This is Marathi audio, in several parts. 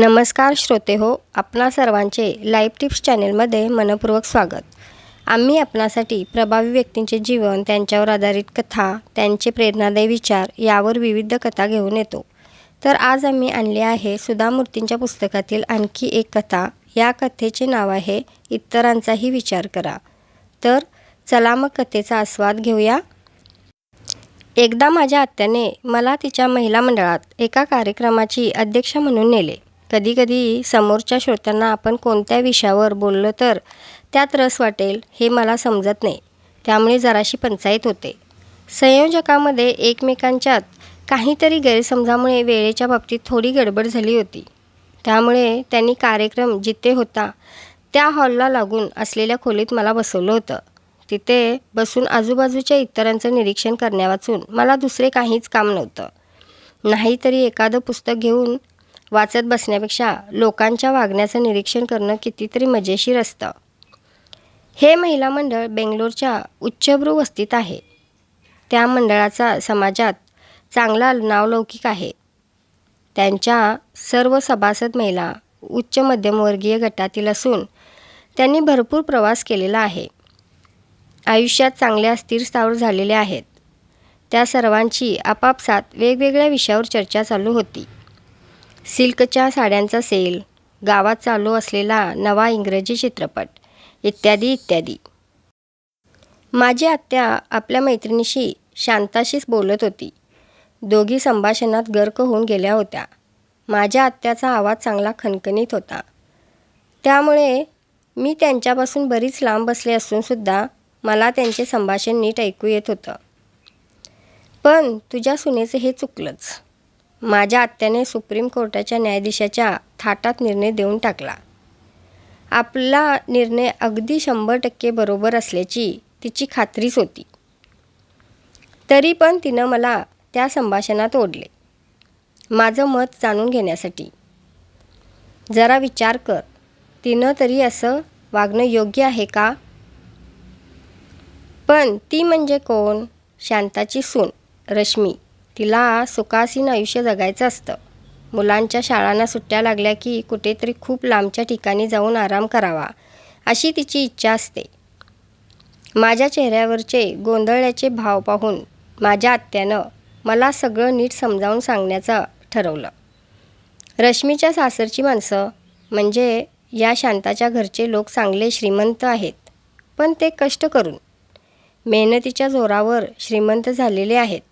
नमस्कार श्रोते हो आपणा सर्वांचे लाईव्ह टिप्स चॅनेलमध्ये मनपूर्वक स्वागत. आम्ही आपणासाठी प्रभावी व्यक्तींचे जीवन त्यांच्यावर आधारित कथा त्यांचे प्रेरणादायी विचार यावर विविध कथा घेऊन येतो. तर आज आम्ही आणले आहे सुधा मूर्तींच्या पुस्तकातील आणखी एक कथा. या कथेचे नाव आहे इतरांचाही विचार करा. तर चला मग कथेचा आस्वाद घेऊया. एकदा माझ्या आत्याने मला तिच्या महिला मंडळात एका कार्यक्रमाची अध्यक्षा म्हणून नेले. कधीकधी समोरच्या श्रोत्यांना आपण कोणत्या विषयावर बोललो तर त्यात रस वाटेल हे मला समजत नाही. त्यामुळे जराशी पंचायत होते. संयोजकामध्ये एकमेकांच्यात काहीतरी गैरसमजामुळे वेळेच्या बाबतीत थोडी गडबड झाली होती. त्यामुळे त्यांनी कार्यक्रम जिथे होता त्या हॉलला लागून असलेल्या खोलीत मला बसवलं होतं. तिथे बसून आजूबाजूच्या इतरांचं निरीक्षण करण्यावाचून मला दुसरे काहीच काम नव्हतं. नाहीतरी एखादं पुस्तक घेऊन वाचत बसण्यापेक्षा लोकांच्या वागण्याचं निरीक्षण करणं कितीतरी मजेशीर असतं. हे महिला मंडळ बेंगलोरच्या उच्चभ्रू वस्तीत आहे. त्या मंडळाचा समाजात चांगला नावलौकिक आहे. त्यांच्या सर्व सभासद महिला उच्च मध्यमवर्गीय गटातील असून त्यांनी भरपूर प्रवास केलेला आहे. आयुष्यात चांगल्या स्थिर स्थावर झालेल्या आहेत. त्या सर्वांची आपापसात वेगवेगळ्या विषयावर चर्चा चालू होती. सिल्कच्या साड्यांचा सेल गावात चालू असलेला नवा इंग्रजी चित्रपट इत्यादी इत्यादी. माझी आत्या आपल्या मैत्रिणीशी शांताशीच बोलत होती. दोघी संभाषणात गर्क होऊन गेल्या होत्या. माझ्या आत्याचा आवाज चांगला खणखणीत होता. त्यामुळे मी त्यांच्यापासून बरीच लांब बसले असूनसुद्धा मला त्यांचे संभाषण नीट ऐकू येत होतं. पण तुझ्या सुनेचं हे चुकलंच. माझ्या आत्याने सुप्रीम कोर्टाच्या न्यायाधीशाच्या थाटात निर्णय देऊन टाकला. आपला निर्णय अगदी शंभर टक्के बरोबर असल्याची तिची खात्रीच होती. तरी पण तिनं मला त्या संभाषणात ओढले. माझं मत जाणून घेण्यासाठी. जरा विचार कर. तिनं तरी असं वागणं योग्य आहे का? पण ती म्हणजे कोण? शांताची सून रश्मी. तिला सुखासीन आयुष्य जगायचं असतं. मुलांच्या शाळांना सुट्ट्या लागल्या की कुठेतरी खूप लांबच्या ठिकाणी जाऊन आराम करावा अशी तिची इच्छा असते. माझ्या चेहऱ्यावरचे गोंधळ्याचे भाव पाहून माझ्या आत्यानं मला सगळं नीट समजावून सांगण्याचं ठरवलं. रश्मीच्या सासरची माणसं म्हणजे या शांताच्या घरचे लोक चांगले श्रीमंत आहेत पण ते कष्ट करून मेहनतीच्या जोरावर श्रीमंत झालेले आहेत.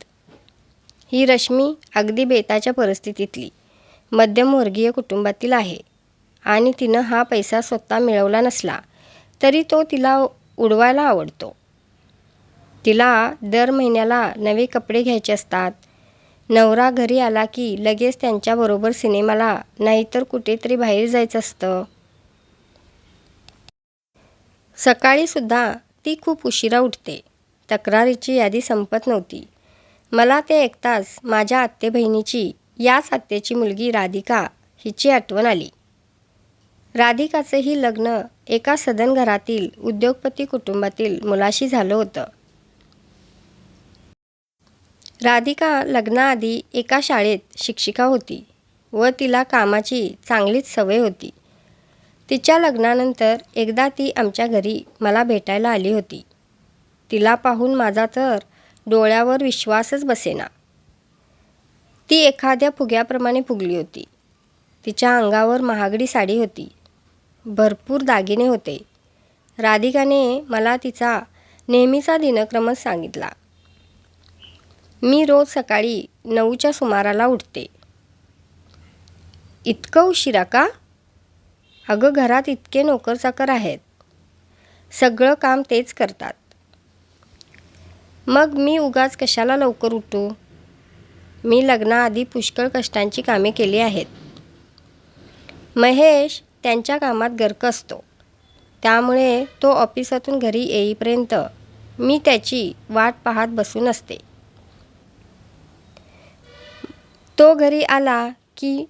ही रश्मी अगदी बेताच्या परिस्थितीतली. मध्यमवर्गीय कुटुंबातील आहे. आणि तिनं हा पैसा स्वतः मिळवला नसला तरी तो तिला उडवायला आवडतो. तिला दर महिन्याला नवे कपडे घ्यायचे असतात. नवरा घरी आला की लगेच त्यांच्याबरोबर सिनेमाला नाहीतर कुठेतरी बाहेर जायचं असतं. सकाळीसुद्धा ती खूप उशिरा उठते. तक्रारीची यादी संपत नव्हती. मला ते ऐकताच माझ्या आत्ते बहिणीची याच आत्तेची मुलगी राधिका हिची आठवण आली. राधिकाचंही लग्न एका सदन घरातील उद्योगपती कुटुंबातील मुलाशी झालं होतं. राधिका लग्नाआधी एका शाळेत शिक्षिका होती व तिला कामाची चांगलीच सवय होती. तिच्या लग्नानंतर एकदा ती आमच्या घरी मला भेटायला आली होती. तिला पाहून माझा तर डोळ्यावर विश्वासच बसेना. ती एखाद्या फुग्याप्रमाणे फुगली होती. तिच्या अंगावर महागडी साडी होती. भरपूर दागिने होते. राधिकाने मला तिचा नेहमीचा दिनक्रमच सांगितला. मी रोज सकाळी नऊच्या सुमाराला उठते. इतकं उशिरा का? अगं घरात इतके नोकरचाकर आहेत. सगळं काम तेच करतात. मग मी उगाच कशाला लवकर उठू? मी लग्नाआधी पुष्कळ कष्टांची कामे केली आहेत. महेश त्यांच्या कामात गर्क असतो. त्यामुळे तो ऑफिसातून घरी येईपर्यंत मी त्याची वाट पाहत बसून असते. तो घरी आला की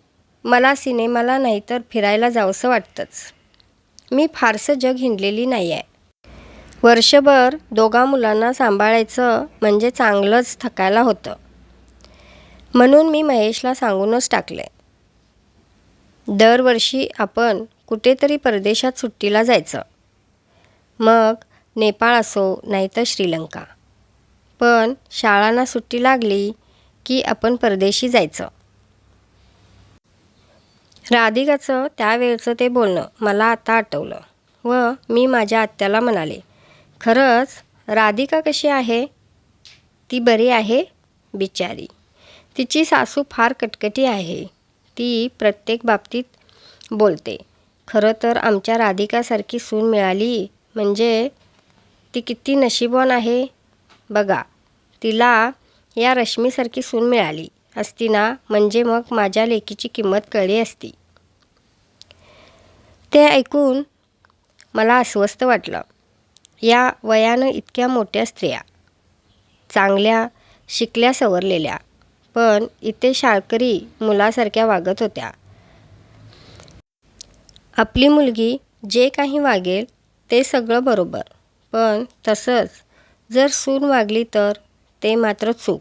मला सिनेमाला नाहीतर फिरायला जावंसं वाटतंच. मी फारसं जग हिंडलेली नाही आहे वर्षभर दोघा मुलांना सांभाळायचं म्हणजे चांगलंच थकायला होतं. म्हणून मी महेशला सांगूनच टाकले. दरवर्षी आपण कुठेतरी परदेशात सुट्टीला जायचं. मग नेपाळ असो नाहीतर श्रीलंका. पण शाळांना सुट्टी लागली की आपण परदेशी जायचं. राधिकाचं त्यावेळचं ते बोलणं मला आता आठवलं व मी माझ्या आत्याला म्हणाले खरंच राधिका कशी आहे? ती बरी आहे? बिचारी. तिची सासू फार कटकटी आहे. ती प्रत्येक बाबतीत बोलते. खरं तर आमच्या राधिकासारखी सून मिळाली म्हणजे ती किती नशीबवान आहे? बघा तिला या रश्मीसारखी सून मिळाली असती ना म्हणजे मग माझ्या लेकीची किंमत कळली असती. ते ऐकून मला अस्वस्थ वाटलं. या वयानं इतक्या मोठ्या स्त्रिया चांगल्या शिकल्या सवरलेल्या पण इथे शाळकरी मुलासारख्या वागत होत्या. आपली मुलगी जे काही वागेल ते सगळं बरोबर पण तसंच जर सून वागली तर ते मात्र चूक.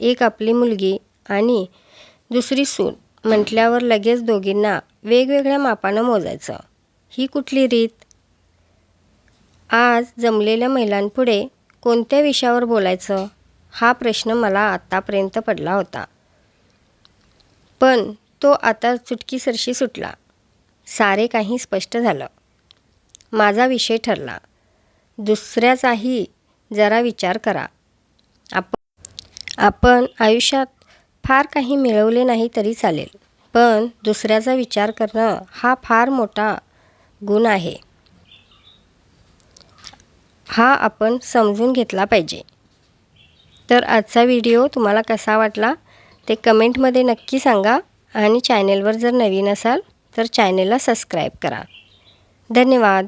एक आपली मुलगी आणि दुसरी सून म्हटल्यावर लगेच दोघींना वेगवेगळ्या मापानं मोजायचं. ही कुठली रीत? आज जमलेल्या महिलांपुढे कोणत्या विषयावर बोलायचं? हा प्रश्न मला आत्तापर्यंत पडला होता. पण तो आता चुटकीसरशी सुटला. सारे काही स्पष्ट झालं. माझा विषय ठरला. दुसऱ्याचाही जरा विचार करा. आपण आपण आयुष्यात फार काही मिळवले नाही तरी चालेल. पण दुसऱ्याचा विचार करणं हा फार मोठा गुण आहे. हा आपण समजून घेतला पाहिजे. तर आजचा व्हिडिओ तुम्हाला कसा वाटला ते कमेंटमध्ये नक्की सांगा आणि चॅनेलवर जर नवीन असाल तर चॅनेलला सबस्क्राईब करा. धन्यवाद.